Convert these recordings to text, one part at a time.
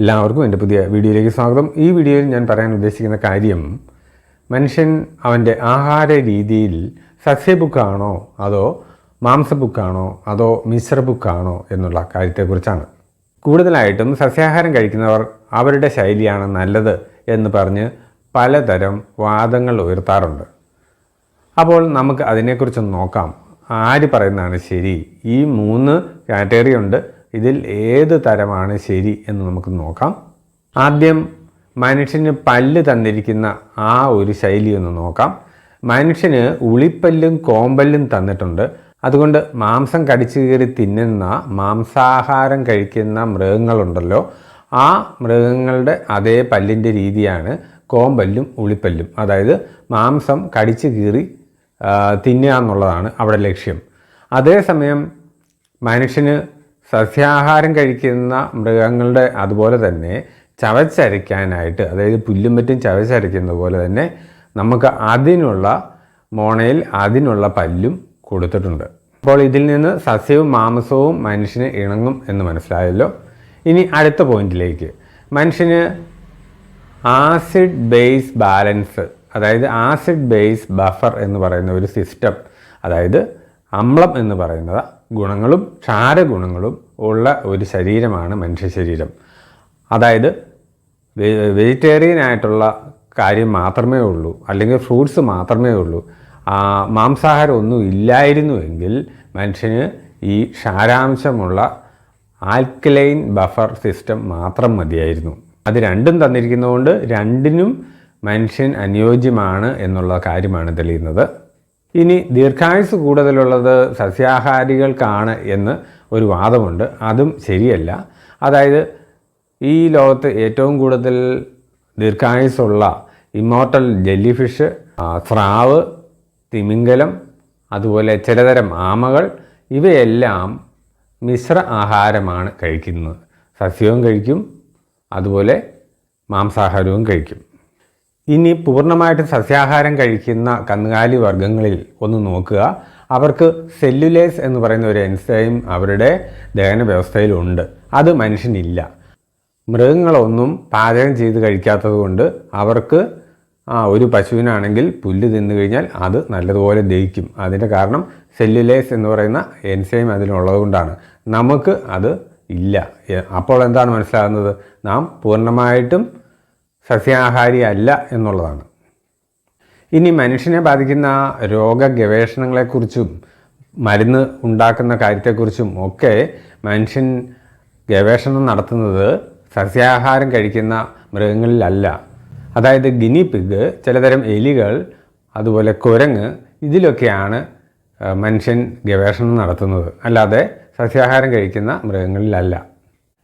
എല്ലാവർക്കും എന്റെ പുതിയ വീഡിയോയിലേക്ക് സ്വാഗതം. ഈ വീഡിയോയിൽ ഞാൻ പറയാൻ ഉദ്ദേശിക്കുന്ന കാര്യം മനുഷ്യൻ അവന്റെ ആഹാര രീതിയിൽ സസ്യബുക്കാണോ അതോ മാംസബുക്കാണോ അതോ മിശ്രബുക്കാണോ എന്നുള്ള കാര്യത്തെക്കുറിച്ചാണ്. കൂടുതലായിട്ടും സസ്യാഹാരം കഴിക്കുന്നവർ അവരുടെ ശൈലിയാണ് നല്ലത് എന്ന് പറഞ്ഞ് പലതരം വാദങ്ങൾ ഉയർത്താറുണ്ട്. അപ്പോൾ നമുക്ക് അതിനെക്കുറിച്ചൊന്ന് നോക്കാം. ആര് പറയുന്നതാണ് ശരി? ഈ മൂന്ന് കാറ്റഗറി ഉണ്ട്. ഇതിൽ ഏത് തരമാണ് ശരി എന്ന് നമുക്ക് നോക്കാം. ആദ്യം മനുഷ്യന് പല്ല് തന്നിരിക്കുന്ന ആ ഒരു ശൈലി ഒന്ന് നോക്കാം. മനുഷ്യന് ഉളിപ്പല്ലും കോമ്പല്ലും തന്നിട്ടുണ്ട്. അതുകൊണ്ട് മാംസം കടിച്ചു കയറി തിന്നുന്ന മാംസാഹാരം കഴിക്കുന്ന മൃഗങ്ങളുണ്ടല്ലോ. ആ മൃഗങ്ങളുടെ അതേ പല്ലിന്റെ രീതിയാണ് കോമ്പല്ലും ഉളിപ്പല്ലും. അതായത് മാംസം കടിച്ചു കീറി തിന്നുക എന്നുള്ളതാണ് അവിടെ ലക്ഷ്യം. അതേസമയം മനുഷ്യന് സസ്യാഹാരം കഴിക്കുന്ന മൃഗങ്ങളുടെ അതുപോലെ തന്നെ ചവച്ചരയ്ക്കാനായിട്ട് അതായത് പുല്ലും മറ്റും ചവച്ചരയ്ക്കുന്ന പോലെ തന്നെ നമുക്ക് അതിനുള്ള മോണയിൽ അതിനുള്ള പല്ലും കൊടുത്തിട്ടുണ്ട്. അപ്പോൾ ഇതിൽ നിന്ന് സസ്യവും മാംസവും മനുഷ്യന് ഇണങ്ങും എന്ന് മനസ്സിലായല്ലോ. ഇനി അടുത്ത പോയിന്റിലേക്ക്. മനുഷ്യന് ആസിഡ് ബേസ് ബാലൻസ് അതായത് ആസിഡ് ബേസ് ബഫർ എന്ന് പറയുന്ന ഒരു സിസ്റ്റം അതായത് അമ്ലം എന്ന് പറയുന്നത് ഗുണങ്ങളും ക്ഷാരഗുണങ്ങളും ഉള്ള ഒരു ശരീരമാണ് മനുഷ്യ ശരീരം. അതായത് വെജിറ്റേറിയൻ ആയിട്ടുള്ള കാര്യം മാത്രമേ ഉള്ളൂ അല്ലെങ്കിൽ ഫ്രൂട്ട്സ് മാത്രമേ ഉള്ളൂ. മാംസാഹാരം ഒന്നും ഇല്ലായിരുന്നുവെങ്കിൽ മനുഷ്യന് ഈ ക്ഷാരാംശമുള്ള ആൽക്കലൈൻ ബഫർ സിസ്റ്റം മാത്രം മതിയായിരുന്നു. അത് രണ്ടും തന്നിരിക്കുന്നതുകൊണ്ട് രണ്ടിനും മനുഷ്യൻ അനുയോജ്യമാണ് എന്നുള്ള കാര്യമാണ് തെളിയുന്നത്. ഇനി ദീർഘായുസ് കൂടുതലുള്ളത് സസ്യാഹാരികൾക്കാണ് എന്ന് ഒരു വാദമുണ്ട്. അതും ശരിയല്ല. അതായത് ഈ ലോകത്ത് ഏറ്റവും കൂടുതൽ ദീർഘായുസുള്ള ഇമോർട്ടൽ ജെല്ലി ഫിഷ് സ്രാവ് തിമിംഗലം അതുപോലെ ചിലതരം ആമകൾ ഇവയെല്ലാം മിശ്ര ആഹാരമാണ് കഴിക്കുന്നത്. സസ്യവും കഴിക്കും അതുപോലെ മാംസാഹാരവും കഴിക്കും. ഇനി പൂർണമായിട്ടും സസ്യാഹാരം കഴിക്കുന്ന കന്നുകാലി വർഗങ്ങളിൽ ഒന്ന് നോക്കുക. അവർക്ക് സെല്ലുലേസ് എന്ന് പറയുന്ന ഒരു എൻസൈം അവരുടെ ദഹന വ്യവസ്ഥയിലുണ്ട്. അത് മനുഷ്യനില്ല. മൃഗങ്ങളൊന്നും പാചകം ചെയ്ത് കഴിക്കാത്തത് കൊണ്ട് അവർക്ക് ഒരു പശുവിനാണെങ്കിൽ പുല്ല് തിന്നു കഴിഞ്ഞാൽ അത് നല്ലതുപോലെ ദഹിക്കും. അതിന്റെ കാരണം സെല്ലുലേസ് എന്ന് പറയുന്ന എൻസൈം അതിനുള്ളത് കൊണ്ടാണ്. നമുക്ക് അത് ഇല്ല. അപ്പോൾ എന്താണ് മനസ്സിലാകുന്നത്? നാം പൂർണമായിട്ടും സസ്യാഹാരി അല്ല എന്നുള്ളതാണ്. ഇനി മനുഷ്യനെ ബാധിക്കുന്ന രോഗ ഗവേഷണങ്ങളെക്കുറിച്ചും മരുന്ന് ഉണ്ടാക്കുന്ന കാര്യത്തെക്കുറിച്ചും ഒക്കെ മനുഷ്യൻ ഗവേഷണം നടത്തുന്നത് സസ്യാഹാരം കഴിക്കുന്ന മൃഗങ്ങളിലല്ല. അതായത് ഗിനി പിഗ് ചിലതരം എലികൾ അതുപോലെ കുരങ്ങ് ഇതിലൊക്കെയാണ് മനുഷ്യൻ ഗവേഷണം നടത്തുന്നത്. അല്ലാതെ സസ്യാഹാരം കഴിക്കുന്ന മൃഗങ്ങളിലല്ല.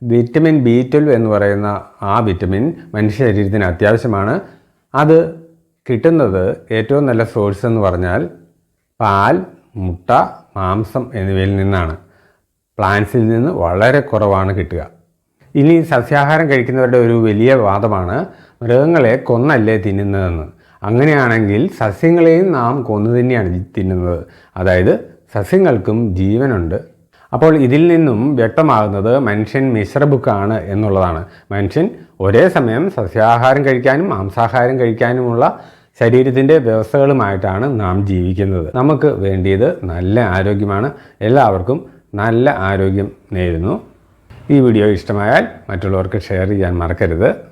വിറ്റമിൻ ബി ട്വൽവ് എന്ന് പറയുന്ന ആ വിറ്റമിൻ മനുഷ്യ ശരീരത്തിന് അത്യാവശ്യമാണ്. അത് കിട്ടുന്നത് ഏറ്റവും നല്ല സോഴ്സ് എന്ന് പറഞ്ഞാൽ പാൽ മുട്ട മാംസം എന്നിവയിൽ നിന്നാണ്. പ്ലാന്റ്സിൽ നിന്ന് വളരെ കുറവാണ് കിട്ടുക. ഇനി സസ്യാഹാരം കഴിക്കുന്നവരുടെ ഒരു വലിയ വാദമാണ് മൃഗങ്ങളെ കൊന്നല്ലേ തിന്നുന്നതെന്ന്. അങ്ങനെയാണെങ്കിൽ സസ്യങ്ങളെയും നാം കൊന്നു തന്നെയാണ് തിന്നുന്നത്. അതായത് സസ്യങ്ങൾക്കും ജീവനുണ്ട്. അപ്പോൾ ഇതിൽ നിന്നും വ്യക്തമാകുന്നത് മനുഷ്യൻ മിശ്രബുക്കാണ് എന്നുള്ളതാണ്. മനുഷ്യൻ ഒരേ സമയം സസ്യാഹാരം കഴിക്കാനും മാംസാഹാരം കഴിക്കാനുമുള്ള ശരീരത്തിന്റെ വ്യവസ്ഥകളുമായിട്ടാണ് നാം ജീവിക്കുന്നത്. നമുക്ക് വേണ്ടിയത് നല്ല ആരോഗ്യമാണ്. എല്ലാവർക്കും നല്ല ആരോഗ്യം നേരുന്നു. ഈ വീഡിയോ ഇഷ്ടമായാൽ മറ്റുള്ളവർക്ക് ഷെയർ ചെയ്യാൻ മറക്കരുത്.